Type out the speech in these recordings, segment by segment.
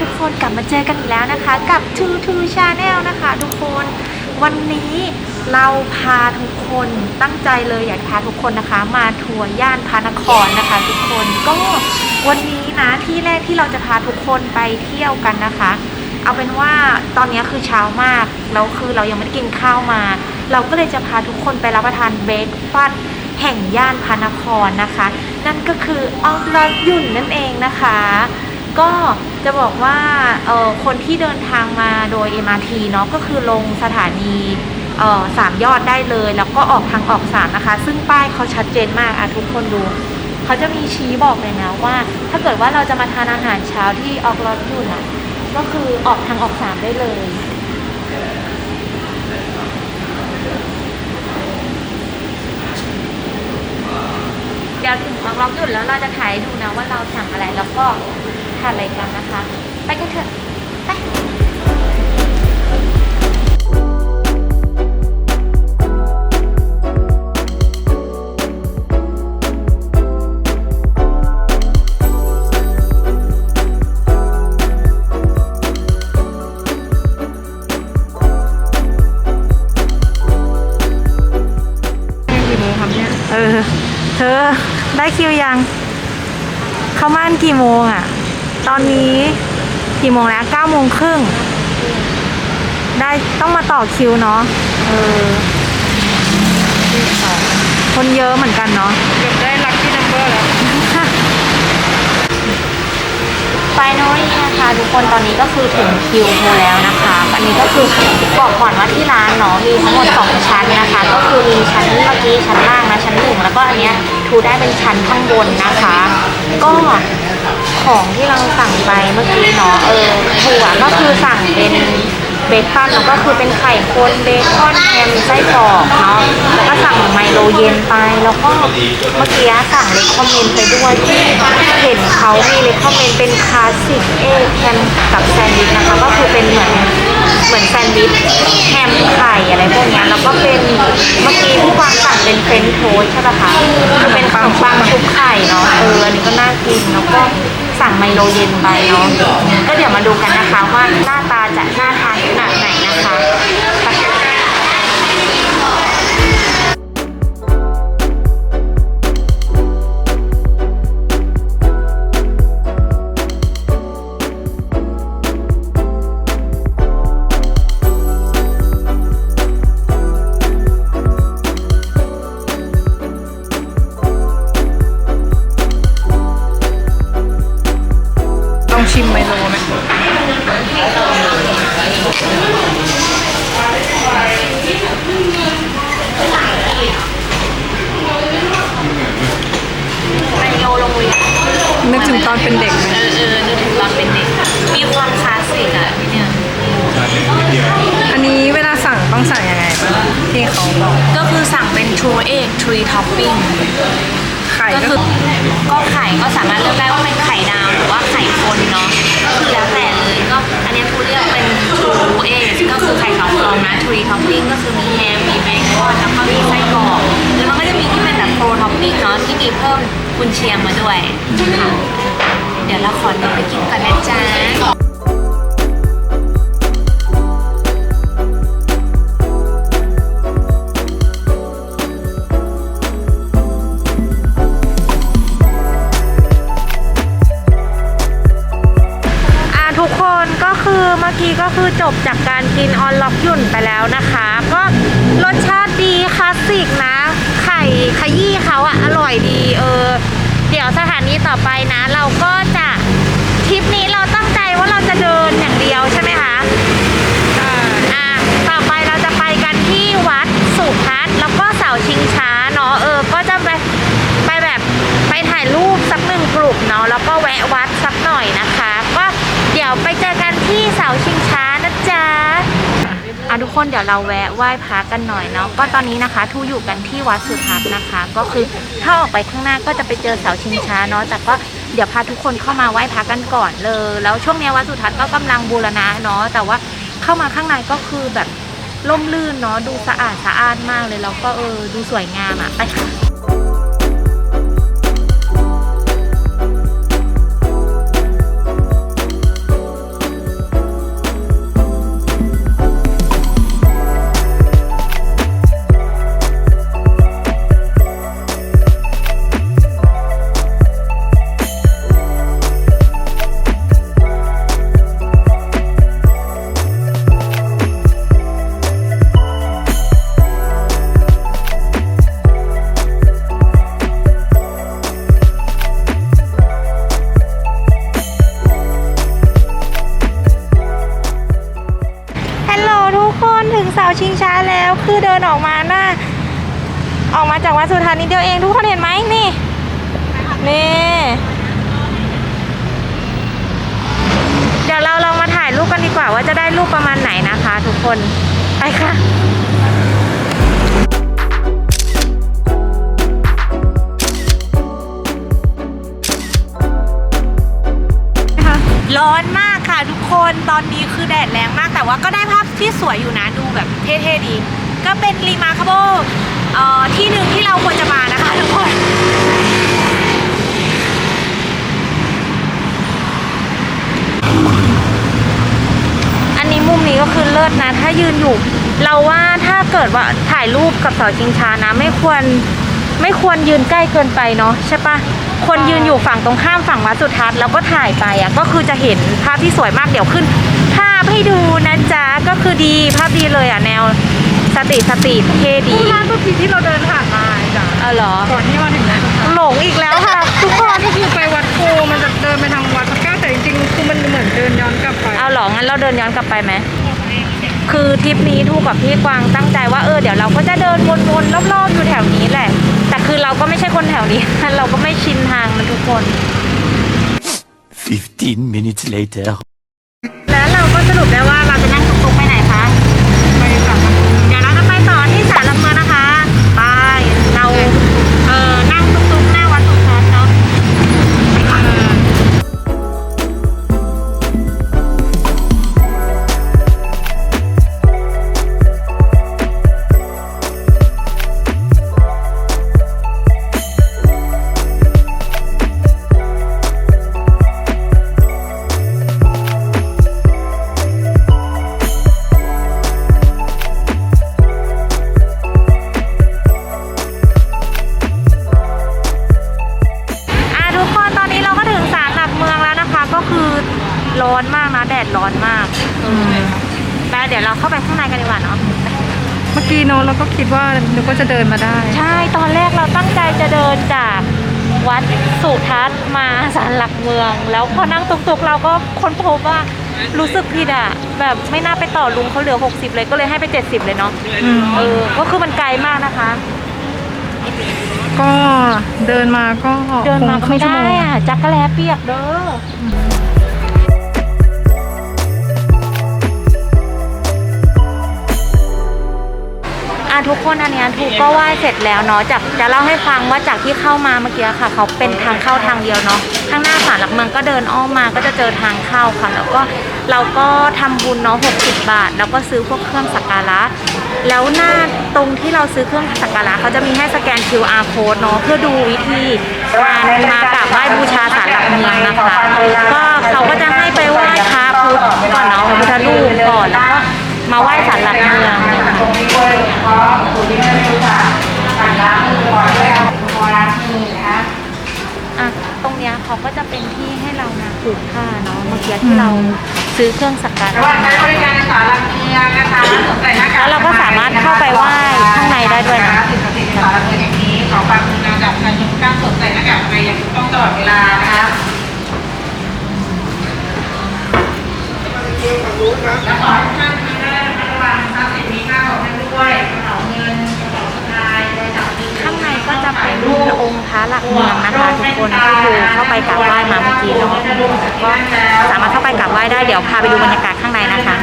ทุกคนกลับมาเจอกันอีกแล้วนะคะ กับ Two Two Channel นะคะ ทุกคนวันนี้เราพาทุกคนตั้งใจเลยอยากพาทุกคนนะคะ มาทัวร์ย่านพระนครนะคะ ทุกคนก็วันนี้นะที่แรกที่เราจะพาทุกคนไปเที่ยวกันนะคะ เอาเป็นว่าตอนนี้คือเช้ามากแล้วคือเรายังไม่ได้กินข้าวมา เราก็เลยจะพาทุกคนไปรับประทานเบรกฟาสต์แห่งย่านพระนครนะคะ นั่นก็คือออฟลอดยุ่นนั่นเองนะคะ ก็ จะบอกว่าเออคนที่เดินทางมาโดย MRT เนาะก็คือลงสถานีสามยอดได้เลย แล้วก็ออกทางออกสามนะคะ ซึ่งป้ายเขาชัดเจนมากอะทุกคนดูเขาจะมีชี้บอกเลยนะว่า ถ้าเกิดว่าเราจะมาทานอาหารเช้าที่ออกรถยุ่นะก็คือออกทางออกสามได้เลยเดี๋ยวถึงออกล็อกหยุดแล้วเราจะถ่ายดูนะว่าเราสั่งอะไรแล้วก็ ทานอะไรกันนะคะ ไปกันเถอะ ไปกี่โมงครับเนี่ยเออ เธอได้คิวยัง เข้าม่านกี่โมงอะ ตอนนี้กี่โมงแล้วเก้าโมงครึ่ง ได้ต้องมาต่อคิวเนาะ เออ คนเยอะเหมือนกันเนาะ เกือบได้ลัคกี้นัมเบอร์แล้ว ไฟนอลนี่นะคะทุกคนตอนนี้ก็คือถึงคิวโทรแล้วนะคะ อันนี้ก็คือบอกก่อนว่าที่ร้านเนาะมีทั้งหมดสองชั้นนะคะ ก็คือมีชั้นเมื่อกี้ชั้นล่างนะชั้นหนึ่งแล้วก็อันเนี้ยทูได้เป็นชั้นข้างบนนะคะ ก็ ของที่เราสั่งไปเมื่อกี้เนาะเออถั่วก็คือสั่งเป็น เบคอนแล้วก็คือเป็นไข่คนเบคอนแฮมไส้กรอกเนาะแล้วก็สั่งไมโลเย็นไปแล้วก็เมื่อกี้สั่งเลคคอมเมนต์ไปด้วยที่เห็นเขามีเลคคอมเมนต์เป็นคลาสสิกเอแฮมกับแซนด์วิชนะคะก็คือเป็นเหมือนเหมือนแซนด์วิชแฮมไข่อะไรพวกนี้แล้วก็เป็นเมื่อกี้ที่วางสั่งเป็นเฟรนช์โทสใช่ปะคะคือเป็นขนมปังชุบไข่เนาะเอออันนี้ก็น่ากินแล้วก็สั่งไมโลเย็นไปเนาะก็เดี๋ยวมาดูกันนะคะว่าหน้าตาจะน่าทาน ลองชิมไมโลไหมไมโลโรงเรียนนึกถึงตอนเป็นเด็กไหมเออเออนึกถึงตอนเป็นเด็ก มีความคลาสสิกอะที่เนี่ย อันนี้เวลาสั่งต้องสั่งยังไงบ้างที่เขาบอกก็คือสั่งเป็น true egg tree topping ไข่ก็คือก็ไข่ก็สามารถเลือกได้ว่าเป็นไข่ดาวหรือว่าไข่คนเนาะก็คือแล้วแต่เลยก็อันนี้ยกูเลือกเป็น two egg ก็คือไข่ขาวฟองนะ tree topping ก็คือมีแฮมมีเบคอนแล้วก็มีไส้กรอกแล้วมันก็จะมีที่เป็นแบบ pro topping เนาะที่มีเพิ่มกุนเชียงมาด้วยค่ะเดี๋ยวเราขอตัวไปกินก่อนนะจ๊ะ คือเมื่อกี้ก็คือจบจากการกินออนล็อกยุ่นไปแล้วนะคะ ก็รสชาติดีคลาสสิกนะ ไข่ขยี้เขาอะอร่อยดีเออ เดี๋ยวสถานีต่อไปนะ เราก็จะทริปนี้เราตั้งใจว่าเราจะเดินอย่างเดียวใช่ไหมคะอะต่อไปเราจะไปกันที่วัดสุทัศน์แล้วก็เสาชิงช้าเนาะเออ ก็จะไปไปแบบไปถ่ายรูปสักหนึ่งกลุ่มเนาะแล้วก็แวะวัดสักหน่อยนะคะ ดี๋ยวไปเจอกันที่เสาชิงช้านะจ๊ะอะทุกคนเดี๋ยวเราแวะไหว้พระกันหน่อยเนาะก็ตอนนี้นะคะทูอยู่กันที่วัดสุทัศน์นะคะ ก็คือถ้าออกไปข้างหน้าก็จะไปเจอเสาชิงช้าเนาะแต่ก็เดี๋ยวพาทุกคนเข้ามาไหว้พระกันก่อนเลย แล้วช่วงนี้วัดสุทัศน์ก็กำลังบูรณะเนาะแต่ว่าเข้ามาข้างในก็คือแบบร่มรื่นเนาะดูสะอาดสะอาดมากเลยแล้วก็เออดูสวยงามอะไปค่ะิงช้าแล้วคือเดินออกมาหน้า ออกมาจากวัดสุทัศน์นิดเดียวเองทุกคนเห็นไหมนี่นี่เดี๋ยวเราลองมาถ่ายรูปกันดีกว่าว่าจะได้รูปประมาณไหนนะคะ ทุกคนไปค่ะ ร้อนมากค่ะทุกคนตอนนี้คือแดดแรงมาก แต่ว่าก็ได้ภาพที่สวยอยู่นะดูแบบเท่ๆดี ก็เป็นรีมาร์คเบิลเอ่อที่หนึ่งที่เราควรจะมานะคะทุกคนอันนี้มุมนี้ก็คือเลิศนะ ถ้ายืนอยู่ เราว่าถ้าเกิดว่าถ่ายรูปกับเสาชิงช้านะ ไม่ควรไม่ควรยืนใกล้เกินไปเนาะใช่ปะ ควรยืนอยู่ฝั่งตรงข้ามฝั่งวัดสุทัศน์แล้วก็ถ่ายไปอะก็คือจะเห็นภาพที่สวยมากเดี๋ยวขึ้น ภาพให้ดูนะจ๊ะก็คือดีภาพดีเลยอะแนวสตรีทสตรีทเท่ดีร้านเมื่อกี้ที่เราเดินผ่านมาจ้ะเออเหรอก่อนที่มาถึงวัดสุทัศน์หลงอีกแล้วค่ะ ทุกคนก็คือไปวัดโพมันจะเดินไปทางวัดพระแก้วแต่จริงๆคือมันเหมือนเดินย้อนกลับไปเอาเหรองั้นเราเดินย้อนกลับไปไหม คือทริปนี้ทูกกับพี่กวางตั้งใจว่าเออเดี๋ยวเราก็จะเดินวนๆรอบๆอยู่แถวนี้แหละ แต่คือเราก็ไม่ใช่คนแถวนี้ เราก็ไม่ชินทางมันทุกคน 15 minutes later. แล้วเราก็สรุปได้ว่าเราจะนั่ง ร้อนมากนะแดดร้อนมากอืมไปเดี๋ยวเราเข้าไปข้างในกันดีกว่าเนาะเมื่อกี้โน้ตเราก็คิดว่านึกว่าจะเดินมาได้ ใช่ตอนแรกเราตั้งใจจะเดินจากวัดสุทัศน์มาศาลหลักเมือง แล้วพอนั่งตุกๆเราก็ค้นพบว่ารู้สึกผิดอะแบบไม่น่าไปต่อลุงเขาเหลือ 60 เลยก็เลยให้ไป 70 เลยเนาะอืมเออก็คือมันไกลมากนะคะ ก็เดินมาก็เดินมาก็คงไม่ครึ่งชั่วได้โงอะจักรแลเปียกเด้อ อะทุกคนอันเนี้ยถูกก็ไหว้เสร็จแล้วเนาะจากจะเล่าให้ฟังว่าจากที่เข้ามาเมื่อกี้ค่ะ เขาเป็นทางเข้าทางเดียวเนาะข้างหน้าศาลหลักเมืองก็เดินอ้อมมาก็จะเจอทางเข้าค่ะ แล้วก็เราก็ทำบุญเนาะ60 บาท แล้วก็ซื้อพวกเครื่องสักการะแล้วหน้าตรงที่เราซื้อเครื่องสักการะเขาจะมีให้สแกน QR code เนาะเพื่อดูวิธีการมากราบไหว้บูชาศาลหลักเมืองนะคะ ก็เขาก็จะให้ไปไหว้พระพุทธก่อนเนาะพระพุทธรูปก่อนแล้วก็มาไหว้ศาลหลักเมือง เนี่ยค่ะอะตรงเนี้ยเขาก็จะเป็นที่ให้เรานะผูกผ้าเนาะเมื่อกี้ที่เราซื้อเครื่องสักการะวันใช้บริการในสารหลักเมืองนะคะสวมใส่หน้ากากแล้วเราก็สามารถเข้าไปไหว้ข้างในได้ด้วยนะ สิ่งศักดิ์สิทธิ์ในสารหลักเมืองอย่างนี้ขอความกรุณาจากการยกการสวมใส่หน้ากากอนามัยอย่างถูกต้องตลอดเวลานะคะและขอให้ทุกท่าน ก็จะเป็นองค์พระหลักเมืองนะคะทุกคนที่ดูเข้าไปกราบไหว้มาเมื่อกี้เนาะก็สามารถเข้าไปกราบไหว้ได้เดี๋ยวพาไปดูบรรยากาศข้างในนะคะ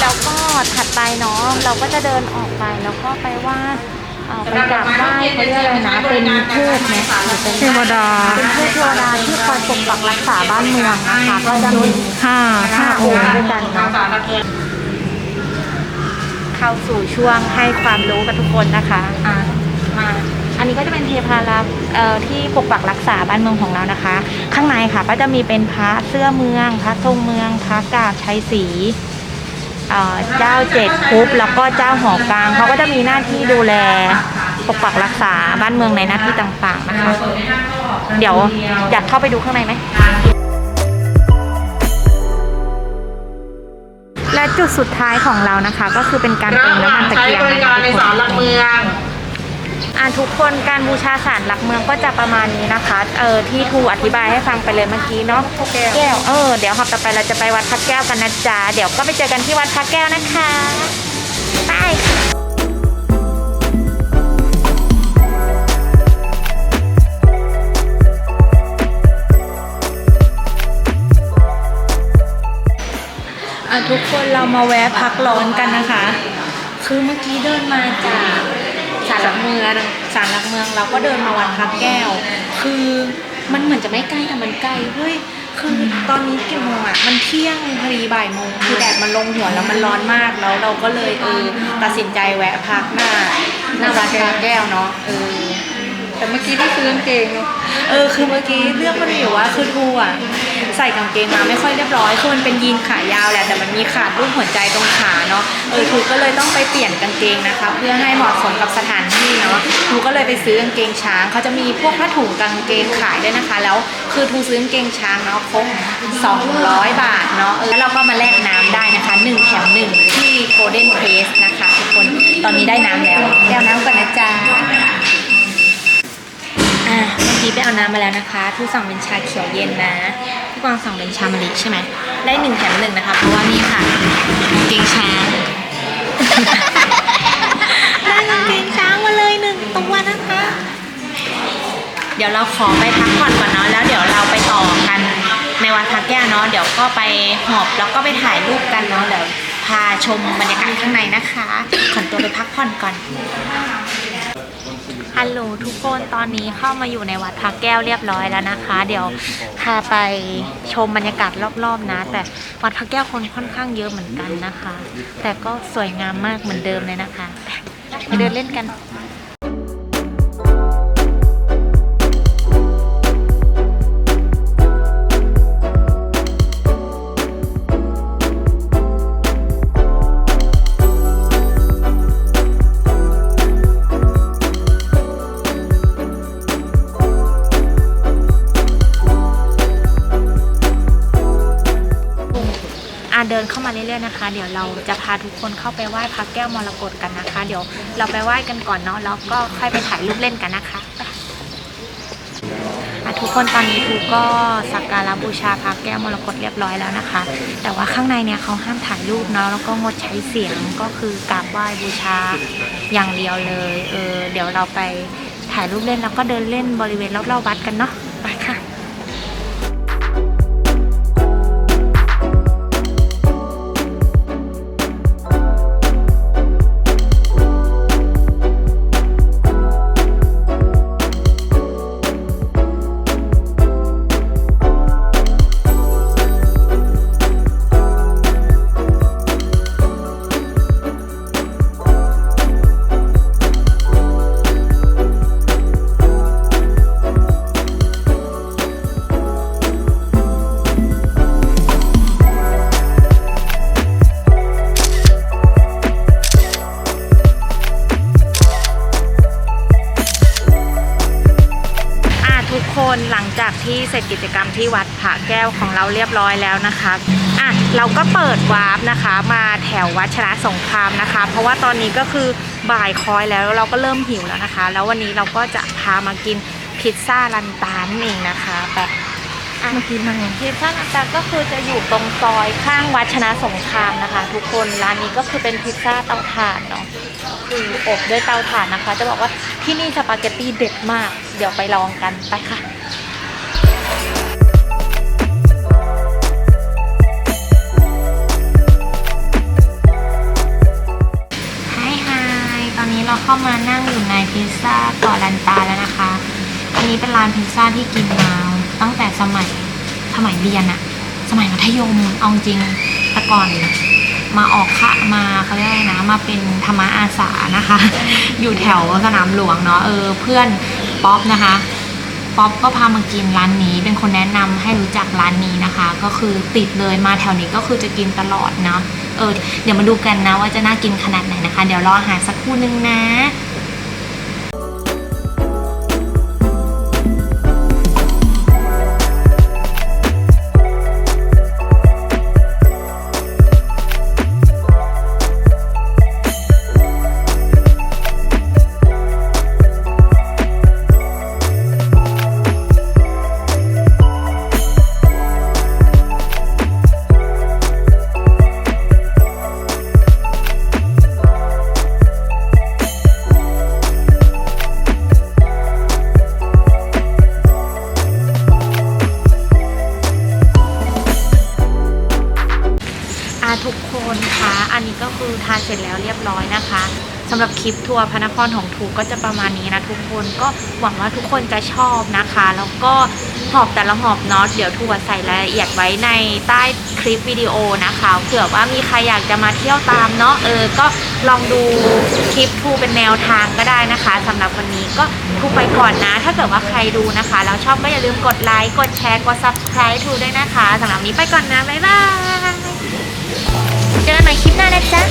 แล้วก็ถัดไปเนาะเราก็จะเดินออกไปแล้วก็ไปไหว่า อ่อไปกราบไหว้เขาเรียกอะไรนะเป็นทูบไหมเป็นเทวดา เป็นทูตเทวดาที่คอยปกปักรักษาบ้านเมืองนะคะก็จะมีห้าห้าองค์ด้วยกันเนาะเข้าสู่ช่วงให้ความรู้กับทุกคนนะคะอะมาอันนี้ก็จะเป็นเทพารักษ์เอ่อที่ปกปักรักษาบ้านเมืองของเรานะคะ ข้างในค่ะก็จะมีเป็นพระเสื้อเมือง พระทรงเมือง พระกาบชัยศรี เจ้าเจ็ดคุปแล้วก็เจ้าหอกลางเขาก็จะมีหน้าที่ดูแลปกปักรักษาบ้านเมืองในหน้าที่ต่าง ๆนะคะ เดี๋ยวอยากเข้าไปดูข้างในไหมและจุดสุดท้ายของเรานะคะ ก็คือเป็นการเติมน้ำมันตะใช้เกียงบริการในสารหลักเมื องอ่าทุกคนการบูชาสารหลักเมืองก็จะประมาณนี้นะคะเออที่ทูอธิบายให้ฟังไปเลยเมื่อกี้เนาะแก้วแก้วเออเดี๋ยวหอบต่อไปเราจะไปวัดพระแก้วกันนะจ๊ะเดี๋ยวก็ไปเจอกันที่วัดพระแก้วนะคะไปอะทุกคนเรามาแวะพักร้อนกันนะคะ คือเมื่อกี้เดินมาจาก ศาลหลักเมืองศาลหลักเมืองเราก็เดินมาวัดพระแก้ว คือมันเหมือนจะไม่ใกล้แต่มันใกล้เฮ้ยคือตอนนี้กี่โมงอะมันเที่ยงพอดีบ่ายโมงคือแดดมันลงหัวแล้วมันร้อนมากแล้วเราก็เลยเออตัดสินใจแวะพักหน้าหน้าวัดพระแก้วเนาะเออแต่เมื่อกี้ที่ซื้อกางเกงเนาะเออคือเมื่อกี้เรื่องมันมีอยู่ว่าคือทูอะ ใส่กางเกงมาไม่ค่อยเรียบร้อยคือมันเป็นยีนขายาวแหละแต่มันมีขาดรูปหัวใจตรงขาเนาะเออทูก็เลยต้องไปเปลี่ยนกางเกงนะคะ เพื่อให้เหมาะสมกับสถานที่เนาะทูก็เลยไปซื้อกางเกงช้างเขาจะมีพวกผ้าถุงกางเกงขายด้วยนะคะ แล้วคือทูซื้อกางเกงช้างเนาะครบ200 บาทเนาะเออแล้วเราก็มาแลกน้ำได้นะคะ1แถม1ที่ Golden Place นะคะทุกคนตอนนี้ได้น้ำแล้วแก้วน้ำก่อนนะจ๊ะ อะเมื่อกี้ไปเอาน้ำมาแล้วนะคะทุกสั่งเป็นชาเขียวเย็นนะพี่กวางสั่งเป็นชามะลิใช่ไหมได้หนึ่งแถมหนึ่งนะคะ เพราะว่านี่ค่ะกางเกงช้างได้กางเกงช้างมาเลยหนึ่งตัวนะคะ เดี๋ยวเราขอไปพักผ่อนก่อนเนาะแล้วเดี๋ยวเราไปต่อกันในวัดพระแก้วเนาะเดี๋ยวก็ไปหอบแล้วก็ไปถ่ายรูปกันเนาะเดี๋ยวพาชมบรรยากาศข้างในนะคะ ขอตัวไปพักผ่อนก่อน ฮัลโหลทุกคนตอนนี้เข้ามาอยู่ในวัดพระแก้วเรียบร้อยแล้วนะคะ เดี๋ยวพาไปชมบรรยากาศรอบๆนะ แต่วัดพระแก้วคนค่อนข้างเยอะเหมือนกันนะคะ แต่ก็สวยงามมากเหมือนเดิมเลยนะคะไปเดินเล่นกัน เดินเข้ามาเรื่อยๆนะคะ เดี๋ยวเราจะพาทุกคนเข้าไปไหว้พระแก้วมรกตกันนะคะ เดี๋ยวเราไปไหว้กันก่อนเนาะแล้วก็ค่อยไปถ่ายรูปเล่นกันนะคะทุกคนตอนนี้ทูก็สักการะบูชาพระแก้วมรกตเรียบร้อยแล้วนะคะ แต่ว่าข้างในเนี่ยเขาห้ามถ่ายรูปเนาะแล้วก็งดใช้เสียงก็คือกราบไหว้บูชาอย่างเดียวเลยเออเดี๋ยวเราไปถ่ายรูปเล่นแล้วก็เดินเล่นบริเวณรอบๆวัดกันเนาะ คนหลังจากที่เสร็จกิจกรรมที่วัดผาแก้วของเราเรียบร้อยแล้วนะคะอะเราก็เปิดวาร์ปนะคะ มาแถววัดชนะสงครามนะคะ เพราะว่าตอนนี้ก็คือบ่ายคอยแล้วเราก็เริ่มหิวแล้วนะคะ แล้ววันนี้เราก็จะพามากินพิซซ่าลันตานั่นเองนะคะแบบอะเมื่อกี้นั่งพิซซ่าลันตาก็คือจะอยู่ตรงซอยข้างวัดชนะสงครามนะคะ ทุกคนร้านนี้ก็คือเป็นพิซซ่าเตาถ่านเนาะคืออบด้วยเตาถ่านนะคะ จะบอกว่าที่นี่สปาเกตตี้เด็ดมาก เดี๋ยวไปลองกันไปค่ะ เราเข้ามานั่งอยู่ในพิซซ่าเกาะลันตาแล้วนะคะ อันนี้เป็นร้านพิซซ่าที่กินมาตั้งแต่สมัยสมัยเรียนอะสมัยมัธยมเอาจริงแต่ก่อนมาออกค่ะมาเขาเรียกอะไรนะมาเป็นธรรมอาสานะคะ อยู่แถวสนามหลวงเนาะเออเพื่อนป๊อปนะคะป๊อปก็พามากินร้านนี้ เป็นคนแนะนำให้รู้จักร้านนี้นะคะ ก็คือติดเลยมาแถวนี้ก็คือจะกินตลอดเนาะ เออเดี๋ยวมาดูกันนะว่าจะน่ากินขนาดไหนนะคะ เดี๋ยวรออาหารสักครู่นึงนะ สำหรับคลิปทัวร์พระนครของถูก็จะประมาณนี้นะทุกคนก็หวังว่าทุกคนจะชอบนะคะ แล้วก็หอบแต่ละหอบเนาะเดี๋ยวทัวร์ใส่รายละเอียดไว้ในใต้คลิปวิดีโอนะคะเผื่อว่ามีใครอยากจะมาเที่ยวตามเนาะเออก็ลองดูคลิปทูเป็นแนวทางก็ได้นะคะสำหรับวันนี้ก็ทูไปก่อนนะ ถ้าเกิดว่าใครดูนะคะแล้วชอบก็อย่าลืมกดไลค์กดแชร์กด subscribe ทูด้วยนะคะสำหรับนนี้ไปก่อนนะบ๊ายบายเจอกันใหม่คลิปหน้านะจ๊ะ